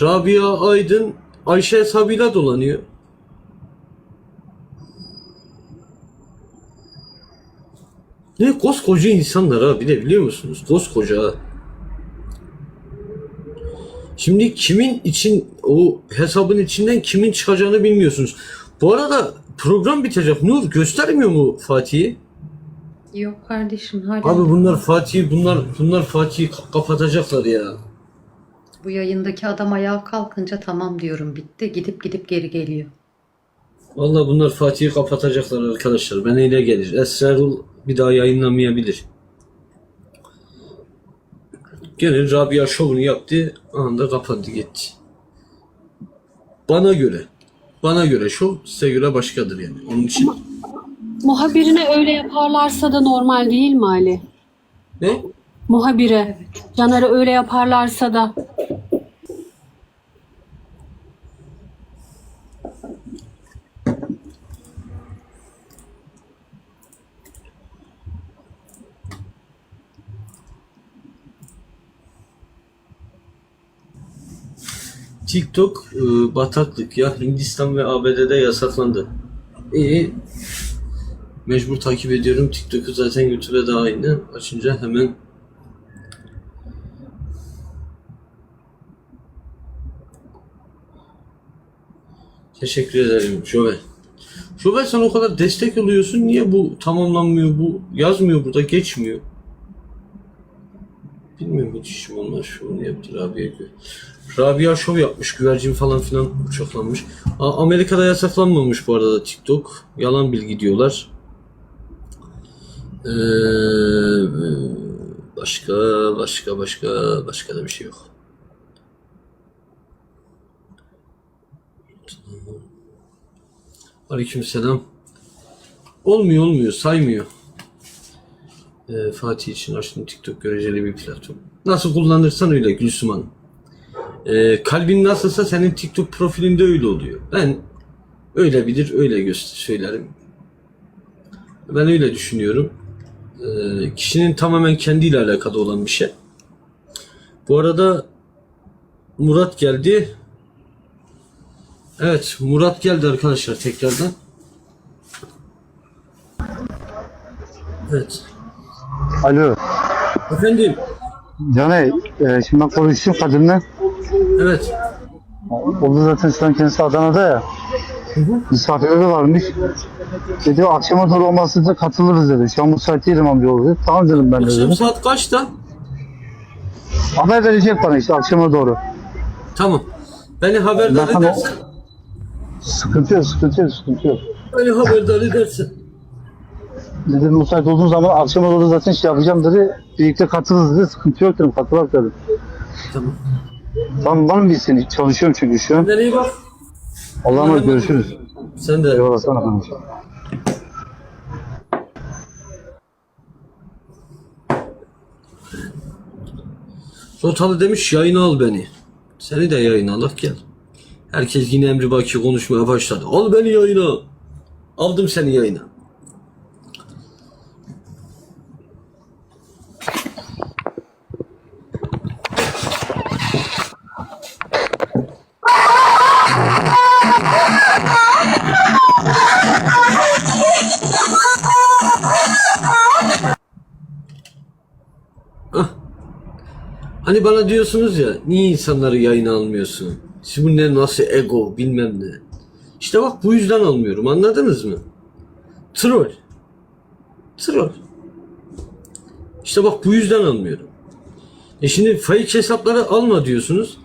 Rabia Aydın Ayşe hesabıyla dolanıyor. Ne koskoca insanlar ha bir de biliyor musunuz? Koskoca ha. Şimdi kimin için o hesabın içinden kimin çıkacağını bilmiyorsunuz. Bu arada program bitecek. Nur göstermiyor mu Fatih'i? Yok kardeşim hala Abi bunlar Fatih'i bunlar bunlar Fatih'i ka- kapatacaklar ya. Bu yayındaki adam ayağa kalkınca tamam diyorum bitti. Gidip gidip geri geliyor. Vallahi bunlar Fatih'i kapatacaklar arkadaşlar. Ben öyle gelir. Esrarul bir daha yayınlamayabilir. Gene Rabia şovunu yaptı. Anda kapandı gitti. Bana göre. Bana göre şov size göre başkadır yani. Onun için. Muhabirine öyle yaparlarsa da normal değil mi Ali? Ne? Muhabire. Caner'e öyle yaparlarsa da TikTok e, bataklık ya Hindistan ve ABD'de yasaklandı. İyi. Mecbur takip ediyorum. TikTok'u zaten YouTube'da da aynı. Açınca hemen Teşekkür ederim Jovel. Jovel sen o kadar destek oluyorsun. Niye bu tamamlanmıyor? Bu yazmıyor burada. Geçmiyor. Bilmiyorum hiç işim olmaz. Şovunu yaptı Rabia Gül. Rabia şov yapmış. Güvercin falan filan uçaklanmış. A- Amerika'da yasaklanmamış bu arada TikTok. Yalan bilgi diyorlar. Ee, başka başka başka başka da bir şey yok. Aleykümselam. Olmuyor olmuyor saymıyor. Ee, Fatih için açtım TikTok göreceli bir platform. Nasıl kullanırsan öyle Gülsüm Hanım. Ee, kalbin nasılsa senin TikTok profilinde öyle oluyor. Ben öyle bilir öyle göster söylerim. Ben öyle düşünüyorum. Ee, kişinin tamamen kendiyle alakalı olan bir şey. Bu arada Murat geldi. Evet Murat geldi arkadaşlar tekrardan. Evet. Alo. Efendim. Caney, e, şimdi ben konuştum kadınla. Evet. O da zaten şu an kendisi Adana'da ya. Misafirleri varmış. Dedi akşama doğru olmazsa da katılırız dedi. Şu an müsait değilim amcaoğlu dedi. Tamam dedim ben de Akşam dedim. saat kaçta? Haber verecek bana işte akşama doğru. Tamam. Beni haberdar Ben- edersen. Sıkıntı yok, sıkıntı yok, sıkıntı yok. Beni haberdar edersen. Dedi müsait olduğun zaman akşama doğru zaten şey yapacağım dedi. Birlikte katılırız dedi. Sıkıntı yok dedim. Katılak dedim. Tamam. Tamam var mı bir seni? Çalışıyorum çünkü şu an. Nereye bak? Allah'a emanet görüşürüz. Sen de. Eyvallah sana efendim. Rotalı demiş yayına al beni. Seni de yayına al gel. Herkes yine emri baki konuşmaya başladı. Al beni yayına. Aldım seni yayına. Hani bana diyorsunuz ya niye insanları yayına almıyorsun? Siz bu ne nasıl ego bilmem ne. İşte bak bu yüzden almıyorum anladınız mı? Troll. Troll. İşte bak bu yüzden almıyorum. E şimdi fake hesapları alma diyorsunuz.